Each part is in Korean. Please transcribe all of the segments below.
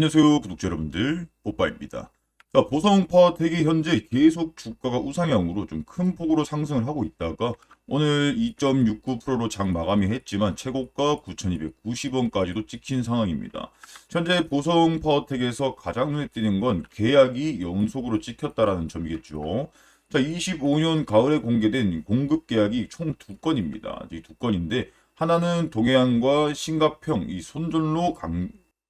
안녕하세요 구독자 여러분들. 뽀빠입니다. 자 보성 파워텍이 현재 계속 주가가 우상향으로 좀 큰 폭으로 상승을 하고 있다가 오늘 2.69%로 장 마감이 했지만 최고가 9,290원까지도 찍힌 상황입니다. 현재 보성 파워텍에서 가장 눈에 띄는 건 계약이 연속으로 찍혔다라는 점이겠죠. 자 25년 가을에 공개된 공급 계약이 총 두 건입니다. 이 두 건인데 하나는 동해안과 신가평 이 손전로 강,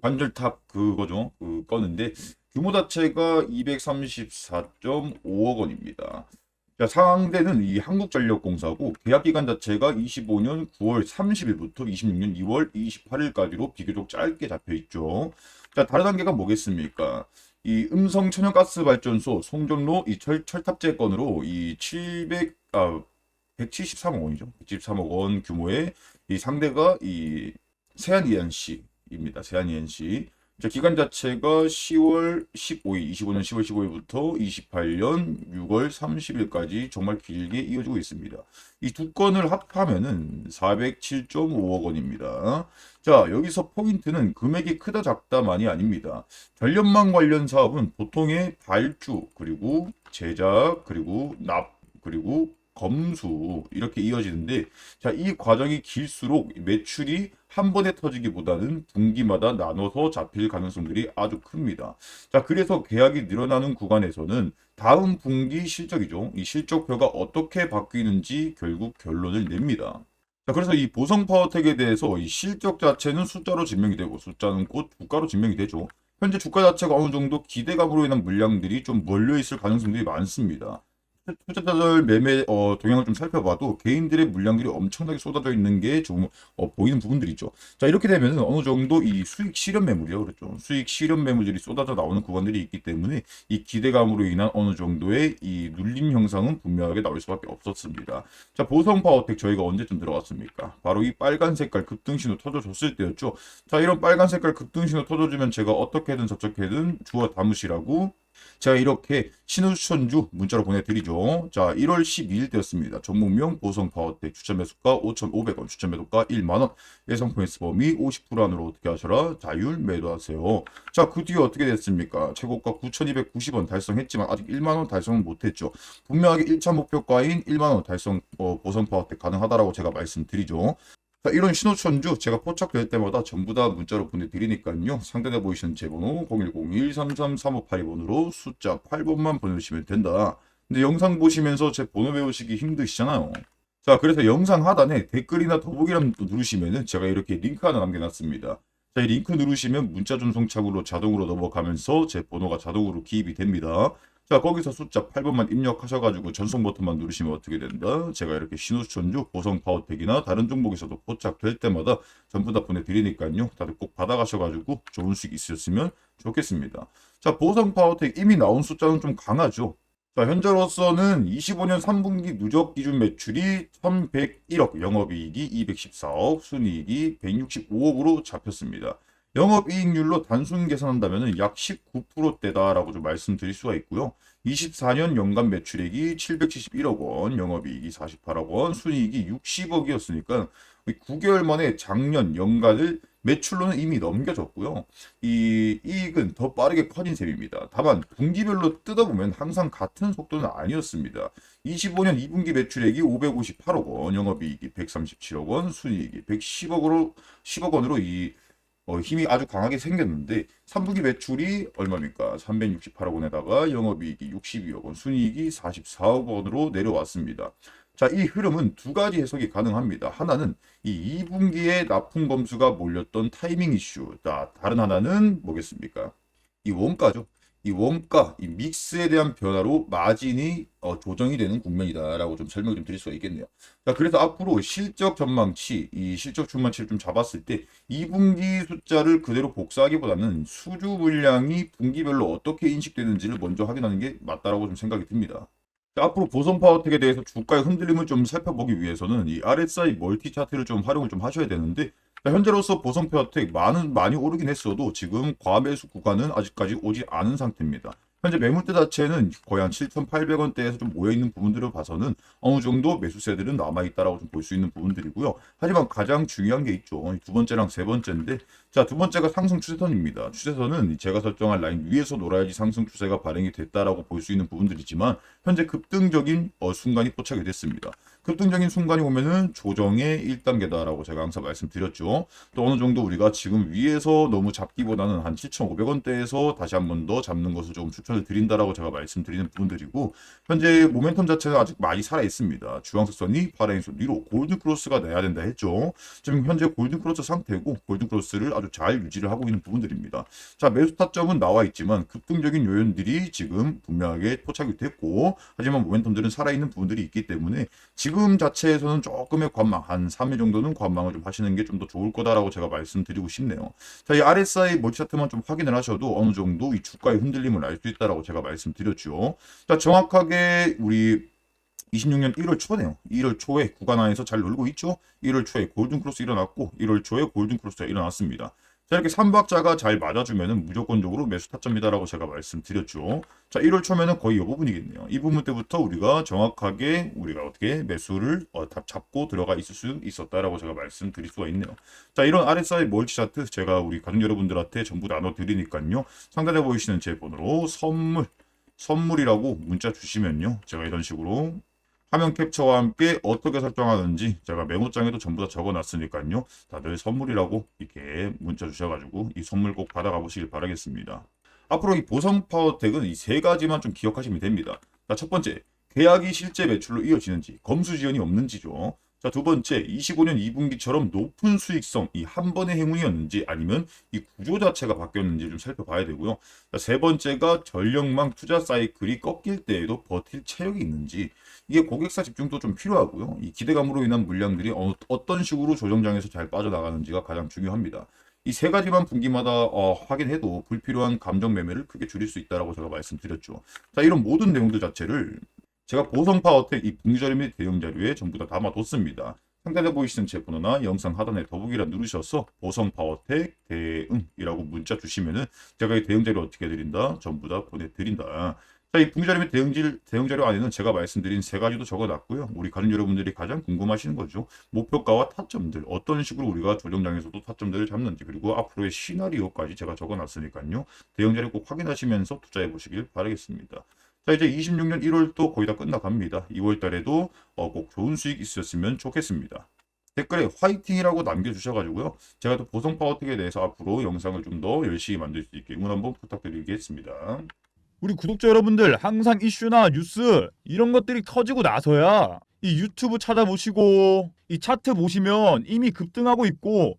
관절탑 그거죠. 그 건인데 규모 자체가 234.5억 원입니다. 자, 상대는 이 한국전력공사고 계약 기간 자체가 25년 9월 30일부터 26년 2월 28일까지로 비교적 짧게 잡혀 있죠. 자, 다른 단계가 뭐겠습니까? 이 음성 천연가스 발전소 송전로 이 철, 철탑재 건으로 이 700, 아, 173억 원이죠. 173억 원 규모의 이 상대가 이 세안 이안 씨 입니다. 세안이안씨. 자, 기간 자체가 10월 15일, 25년 10월 15일부터 28년 6월 30일까지 정말 길게 이어지고 있습니다. 이 두 건을 합하면은 407.5억 원입니다. 자, 여기서 포인트는 금액이 크다 작다만이 아닙니다. 전력망 관련 사업은 보통의 발주, 그리고 제작, 그리고 납, 그리고 검수 이렇게 이어지는데 자, 이 과정이 길수록 매출이 한 번에 터지기보다는 분기마다 나눠서 잡힐 가능성들이 아주 큽니다. 자, 그래서 계약이 늘어나는 구간에서는 다음 분기 실적이죠. 이 실적표가 어떻게 바뀌는지 결국 결론을 냅니다. 자, 그래서 이 보성 파워텍에 대해서 이 실적 자체는 숫자로 증명이 되고 숫자는 곧 주가로 증명이 되죠. 현재 주가 자체가 어느 정도 기대감으로 인한 물량들이 좀 몰려 있을 가능성들이 많습니다. 투자자들 매매 어, 동향을 좀 살펴봐도 개인들의 물량들이 엄청나게 쏟아져 있는 게 좀 어, 보이는 부분들이 있죠. 자 이렇게 되면 어느 정도 이 수익 실현 매물이요, 그렇죠. 수익 실현 매물들이 쏟아져 나오는 구간들이 있기 때문에 이 기대감으로 인한 어느 정도의 이 눌림 형상은 분명하게 나올 수밖에 없었습니다. 자 보성 파워텍 저희가 언제쯤 들어갔습니까? 바로 이 빨간 색깔 급등 신호 터져줬을 때였죠. 자 이런 빨간 색깔 급등 신호 터져주면 제가 어떻게든 저렇게든 주워 담으시라고 제가 이렇게 신우천주 문자로 보내드리죠. 자, 1월 12일 되었습니다. 전문명 보성 파워텍 추천 매수가 5,500원, 추천 매도가 1만원, 예상 포인트 범위 50% 안으로 어떻게 하셔라? 자율 매도하세요. 자, 그 뒤에 어떻게 됐습니까? 최고가 9,290원 달성했지만 아직 1만원 달성은 못했죠. 분명하게 1차 목표가인 1만원 달성 어, 보성 파워텍 가능하다라고 제가 말씀드리죠. 자, 이런 신호천주 제가 포착될 때마다 전부 다 문자로 보내드리니까요. 상단에 보이시는 제 번호 010-133-3582번으로 숫자 8번만 보내주시면 된다. 근데 영상 보시면서 제 번호 외우시기 힘드시잖아요. 자, 그래서 영상 하단에 댓글이나 더보기란 누르시면은 제가 이렇게 링크 하나 남겨놨습니다. 자, 이 링크 누르시면 문자 전송창으로 자동으로 넘어가면서 제 번호가 자동으로 기입이 됩니다. 자, 거기서 숫자 8번만 입력하셔가지고 전송 버튼만 누르시면 어떻게 된다? 제가 이렇게 신호천주, 보성 파워텍이나 다른 종목에서도 포착될 때마다 전부 다 보내드리니까요. 다들 꼭 받아가셔가지고 좋은 수익 있으셨으면 좋겠습니다. 자, 보성 파워텍 이미 나온 숫자는 좀 강하죠. 자, 현재로서는 25년 3분기 누적 기준 매출이 1101억, 영업이익이 214억, 순이익이 165억으로 잡혔습니다. 영업이익률로 단순 계산한다면 약 19%대다라고 좀 말씀드릴 수가 있고요. 24년 연간 매출액이 771억 원, 영업이익이 48억 원, 순이익이 60억이었으니까 9개월 만에 작년 연간을 매출로는 이미 넘겨졌고요. 이 이익은 더 빠르게 커진 셈입니다. 다만 분기별로 뜯어보면 항상 같은 속도는 아니었습니다. 25년 2분기 매출액이 558억 원, 영업이익이 137억 원, 순이익이 110억으로 10억 원으로 이 어, 힘이 아주 강하게 생겼는데 3분기 매출이 얼마입니까? 368억 원에다가 영업이익이 62억 원, 순이익이 44억 원으로 내려왔습니다. 자, 이 흐름은 두 가지 해석이 가능합니다. 하나는 이 2분기에 납품 검수가 몰렸던 타이밍 이슈. 자, 다른 하나는 뭐겠습니까? 이 원가죠. 이 원가, 이 믹스에 대한 변화로 마진이 어, 조정이 되는 국면이다라고 좀 설명을 좀 드릴 수가 있겠네요. 자, 그래서 앞으로 실적 전망치, 이 실적 전망치를 좀 잡았을 때 2분기 숫자를 그대로 복사하기보다는 수주 물량이 분기별로 어떻게 인식되는지를 먼저 확인하는 게 맞다라고 좀 생각이 듭니다. 자, 앞으로 보선 파워텍에 대해서 주가의 흔들림을 좀 살펴보기 위해서는 이 RSI 멀티 차트를 좀 활용을 좀 하셔야 되는데 자, 현재로서 보선 파워텍 많은 많이 오르긴 했어도 지금 과매수 구간은 아직까지 오지 않은 상태입니다. 현재 매물대 자체는 거의 한 7,800원대에서 좀 모여 있는 부분들을 봐서는 어느 정도 매수세들은 남아 있다라고 좀 볼 수 있는 부분들이고요. 하지만 가장 중요한 게 있죠. 두 번째랑 세 번째인데 자, 두 번째가 상승 추세선입니다. 추세선은 제가 설정한 라인 위에서 놀아야지 상승 추세가 발행이 됐다라고 볼 수 있는 부분들이지만 현재 급등적인 어, 순간이 포착이 됐습니다. 급등적인 순간이 오면은 조정의 1단계다라고 제가 항상 말씀드렸죠. 또 어느 정도 우리가 지금 위에서 너무 잡기보다는 한 7,500원대에서 다시 한 번 더 잡는 것을 조금 추천을 드린다라고 제가 말씀드리는 부분들이고 현재 모멘텀 자체는 아직 많이 살아 있습니다. 주황색 선이 파란색 위로 골든 크로스가 내야 된다 했죠. 지금 현재 골든 크로스 상태고 골든 크로스를 아주 잘 유지를 하고 있는 부분들입니다. 자 매수 타점은 나와 있지만 급등적인 요인들이 지금 분명하게 포착이 됐고 하지만 모멘텀들은 살아있는 부분들이 있기 때문에 지금 자체에서는 조금의 관망 한 3일 정도는 관망을 좀 하시는 게 좀 더 좋을 거다라고 제가 말씀드리고 싶네요. 자, 이 RSI 멀티 차트만 좀 확인을 하셔도 어느 정도 이 주가의 흔들림을 알 수 있다라고 제가 말씀드렸죠. 자, 정확하게 우리 26년 1월 초네요. 1월 초에 구간 안에서 잘 놀고 있죠. 1월 초에 골든 크로스 일어났고 1월 초에 골든 크로스가 일어났습니다. 자, 이렇게 3박자가 잘 맞아주면은 무조건적으로 매수 타점이다라고 제가 말씀드렸죠. 자, 1월 초면은 거의 이 부분이겠네요. 이 부분 때부터 우리가 정확하게 우리가 어떻게 매수를 어, 다 잡고 들어가 있을 수 있었다라고 제가 말씀드릴 수가 있네요. 자, 이런 RSI 멀티 차트 제가 우리 가족 여러분들한테 전부 나눠 드리니까요. 상단에 보이시는 제 번호로 선물 선물이라고 문자 주시면요. 제가 이런 식으로 화면 캡처와 함께 어떻게 설정하는지 제가 메모장에도 전부 다 적어놨으니까요. 다들 선물이라고 이렇게 문자 주셔가지고 이 선물 꼭 받아가 보시길 바라겠습니다. 앞으로 이 보성 파워텍은 이 세 가지만 좀 기억하시면 됩니다. 자, 첫 번째, 계약이 실제 매출로 이어지는지, 검수 지연이 없는지죠. 자, 두 번째, 25년 2분기처럼 높은 수익성, 이 한 번의 행운이었는지 아니면 이 구조 자체가 바뀌었는지 좀 살펴봐야 되고요. 자, 세 번째가 전력망 투자 사이클이 꺾일 때에도 버틸 체력이 있는지, 이게 고객사 집중도 좀 필요하고요. 이 기대감으로 인한 물량들이 어, 어떤 식으로 조정장에서 잘 빠져나가는지가 가장 중요합니다. 이세 가지만 분기마다 어, 확인해도 불필요한 감정 매매를 크게 줄일 수 있다라고 제가 말씀드렸죠. 자, 이런 모든 내용들 자체를 제가 보성 파워텍 이 분기자료 및 대응 자료에 전부 다 담아뒀습니다. 상단에 보이시는 제 번호나 영상 하단에 더보기란 누르셔서 보성 파워텍 대응이라고 문자 주시면은 제가 이 대응 자료 어떻게 드린다 전부 다 보내드린다. 자, 이 분기 자료 및 대응질, 대응 자료 안에는 제가 말씀드린 세 가지도 적어놨고요. 우리 가족 여러분들이 가장 궁금하시는 거죠. 목표가와 타점들, 어떤 식으로 우리가 조정장에서도 타점들을 잡는지, 그리고 앞으로의 시나리오까지 제가 적어놨으니까요. 대응 자료 꼭 확인하시면서 투자해 보시길 바라겠습니다. 자, 이제 26년 1월도 거의 다 끝나갑니다. 2월 달에도 어, 꼭 좋은 수익 있으셨으면 좋겠습니다. 댓글에 화이팅이라고 남겨주셔가지고요. 제가 또 보성 파워텍에 대해서 앞으로 영상을 좀 더 열심히 만들 수 있게 응원 한번 부탁드리겠습니다. 우리 구독자 여러분들 항상 이슈나 뉴스 이런 것들이 터지고 나서야 이 유튜브 찾아보시고 이 차트 보시면 이미 급등하고 있고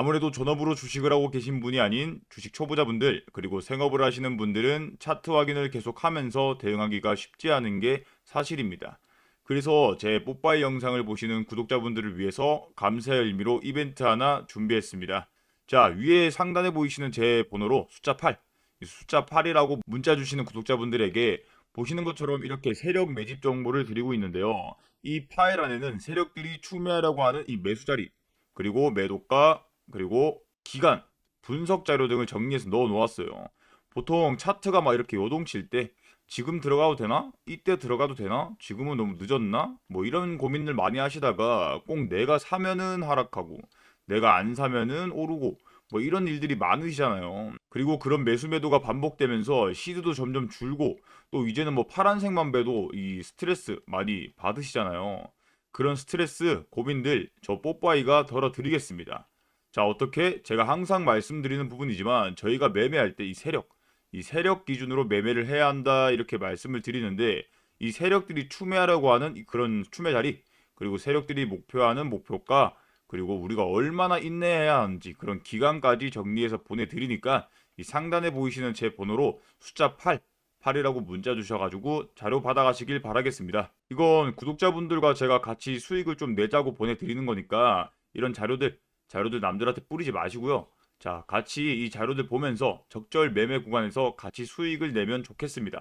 아무래도 전업으로 주식을 하고 계신 분이 아닌 주식 초보자분들 그리고 생업을 하시는 분들은 차트 확인을 계속하면서 대응하기가 쉽지 않은 게 사실입니다. 그래서 제 뽀빠이 영상을 보시는 구독자분들을 위해서 감사의 의미로 이벤트 하나 준비했습니다. 자, 위에 상단에 보이시는 제 번호로 숫자 8, 이 숫자 8이라고 문자 주시는 구독자분들에게 보시는 것처럼 이렇게 세력 매집 정보를 드리고 있는데요. 이 파일 안에는 세력들이 추매하려고 하는 이 매수 자리, 그리고 매도가, 그리고 기간, 분석 자료 등을 정리해서 넣어 놓았어요. 보통 차트가 막 이렇게 요동칠 때 지금 들어가도 되나? 이때 들어가도 되나? 지금은 너무 늦었나? 뭐 이런 고민을 많이 하시다가 꼭 내가 사면은 하락하고 내가 안 사면은 오르고 뭐 이런 일들이 많으시잖아요. 그리고 그런 매수 매도가 반복되면서 시드도 점점 줄고 또 이제는 뭐 파란색만 봐도 이 스트레스 많이 받으시잖아요. 그런 스트레스 고민들 저 뽀빠이가 덜어드리겠습니다. 자 어떻게 제가 항상 말씀드리는 부분이지만 저희가 매매할 때 이 세력 이 세력 기준으로 매매를 해야 한다 이렇게 말씀을 드리는데 이 세력들이 추매하려고 하는 이 그런 추매 자리 그리고 세력들이 목표하는 목표가 그리고 우리가 얼마나 인내해야 하는지 그런 기간까지 정리해서 보내드리니까 이 상단에 보이시는 제 번호로 숫자 8 8이라고 문자 주셔가지고 자료 받아가시길 바라겠습니다. 이건 구독자분들과 제가 같이 수익을 좀 내자고 보내드리는 거니까 이런 자료들 자료들 남들한테 뿌리지 마시고요. 자, 같이 이 자료들 보면서 적절 매매 구간에서 같이 수익을 내면 좋겠습니다.